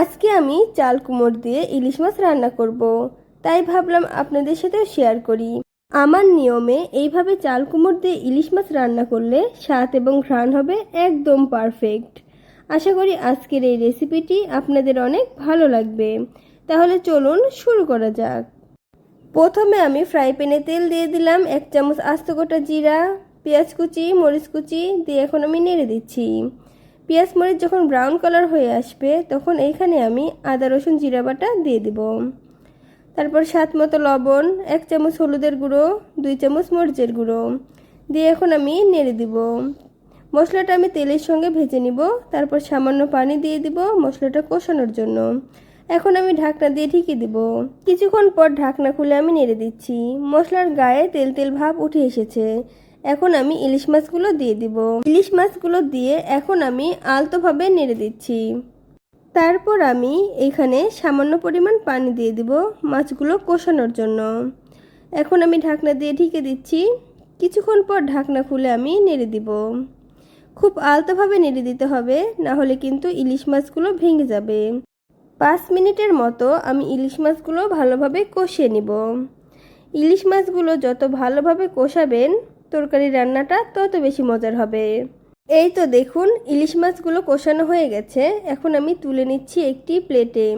আজকে আমি চাল কুমড় দিয়ে ইলিশ মাছ রান্না করব। তাই ভাবলাম আপনাদের সাথেও শেয়ার করি। আমার নিয়মে এইভাবে চাল কুমড় দিয়ে ইলিশ মাছ রান্না করলে স্বাদ এবং ঘ্রাণ হবে একদম পারফেক্ট আশা করি আজকের এই রেসিপিটি আপনাদের অনেক ভালো লাগবে। তাহলে চলুন শুরু করা যাক। প্রথমে আমি ফ্রাই প্যানে তেল দিয়ে দিলাম এক চামচ আস্ত গোটা জিরা, পেঁয়াজ কুচি, মরিচ কুচি দিয়ে এখন আমি নেড়ে দিচ্ছি। পেঁয়াজ মরিচ যখন ব্রাউন কালার হয়ে আসবে, তখন এইখানে আমি আদা, রসুন, জিরা বাটা দিয়ে দিব। তারপর স্বাদ মতো লবণ, এক চামচ হলুদের গুঁড়ো, দুই চামচ মরিচের গুঁড়ো দিয়ে এখন আমি নেড়ে দিব। মশলাটা আমি তেলের সঙ্গে ভেজে নিব, তারপর সামান্য পানি দিয়ে দিব মশলাটা কষানোর জন্য। এখন আমি ঢাকনা দিয়ে ঢেকে দিব। কিছুক্ষণ পর ঢাকনা খুলে আমি নেড়ে দিচ্ছি। মশলার গায়ে তেল তেল ভাব উঠে এসেছে। এখন আমি ইলিশ মাছগুলো দিয়ে দিব। ইলিশ মাছগুলো দিয়ে এখন আমি আলতোভাবে নেড়ে দিচ্ছি। তারপর আমি এখানে সামান্য পরিমাণ পানি দিয়ে দিব মাছগুলো কষানোর জন্য। এখন আমি ঢাকনা দিয়ে ঢেকে দিচ্ছি। কিছুক্ষণ পর ঢাকনা খুলে আমি নেড়ে দিব। খুব আলতোভাবে নেড়ে দিতে হবে, না হলে কিন্তু ইলিশ মাছগুলো ভেঙে যাবে। পাঁচ মিনিটের মতো আমি ইলিশ মাছগুলো ভালোভাবে কষিয়ে নিব। ইলিশ মাছগুলো যত ভালোভাবে কষাবেন তরকারি রান্নাটা তত বেশি মজার হবে। এই তো দেখুন, ইলিশ মাছগুলো কষানো হয়ে গেছে। এখন আমি তুলে নিচ্ছি একটি প্লেটে।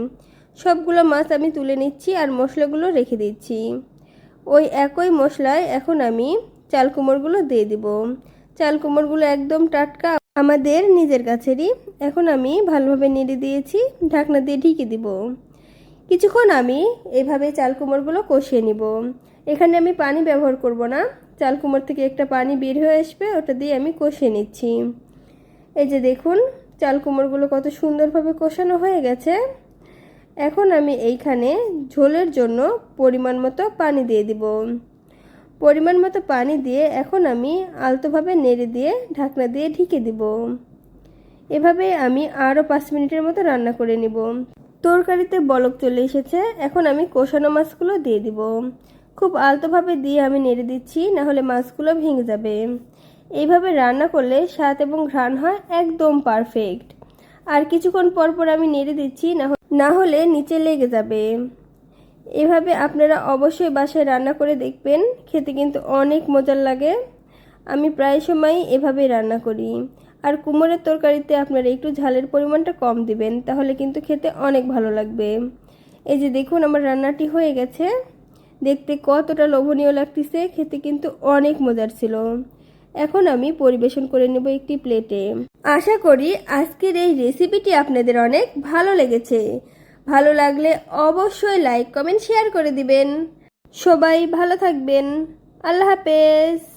সবগুলো মাছ আমি তুলে নিচ্ছি আর মশলাগুলো রেখে দিচ্ছি। ওই একই মশলায় এখন আমি চাল কুমড়গুলো দিয়ে দিব। চাল কুমড়গুলো একদম টাটকা। আমাদের নিজের কাছেরই এখন আমি ভালোভাবে নেড়ে দিয়েছি, ঢাকনা দিয়ে ঢেকে দিব। কিছুক্ষণ আমি এইভাবে চাল কুমড়গুলো কষিয়ে নিব। এখানে আমি পানি ব্যবহার করব না। চাল থেকে একটা পানি বের হয়ে আসবে, ওটা দিয়ে আমি কষিয়ে নিচ্ছি। এই যে দেখুন চাল কুমড়গুলো কত সুন্দরভাবে কষানো হয়ে গেছে। এখন আমি এইখানে ঝোলের জন্য পরিমাণ মতো পানি দিয়ে দিব। পরিমাণ মতো পানি দিয়ে এখন আমি আলতোভাবে নেড়ে দিয়ে ঢাকনা দিয়ে ঢেকে দিব। এভাবে আমি আরও পাঁচ মিনিটের মতো রান্না করে নিব। তরকারিতে বলক চলে এসেছে, এখন আমি কষানো মাছগুলো দিয়ে দিব। খুব আলতোভাবে দিয়ে আমি নেড়ে দিচ্ছি না হলে মাছগুলো ভেঙে যাবে। এইভাবে রান্না করলে স্বাদ এবং ঘ্রাণ হয় একদম পারফেক্ট। আর কিছুক্ষণ পর পর আমি নেড়ে দিচ্ছি না হলে নিচে লেগে যাবে। এভাবে আপনারা অবশ্যই বাসায় রান্না করে দেখবেন, খেতে কিন্তু অনেক মজার লাগে। আমি প্রায় সময় এভাবেই রান্না করি। আর কুমোরের তরকারিতে আপনারা একটু ঝালের পরিমাণটা কম দিবেন, তাহলে কিন্তু খেতে অনেক ভালো লাগবে। এই যে দেখুন আমার রান্নাটি হয়ে গেছে। দেখতে কতটা লোভনীয় লাগতেছে, খেতে কিন্তু অনেক মজার ছিল। এখন আমি পরিবেশন করে নেব একটি প্লেটে। আশা করি আজকের এই রেসিপিটি আপনাদের অনেক ভালো লেগেছে। ভালো লাগলে অবশ্যই লাইক, কমেন্ট, শেয়ার করে দিবেন। সবাই ভালো থাকবেন। আল্লাহ হাফেজ।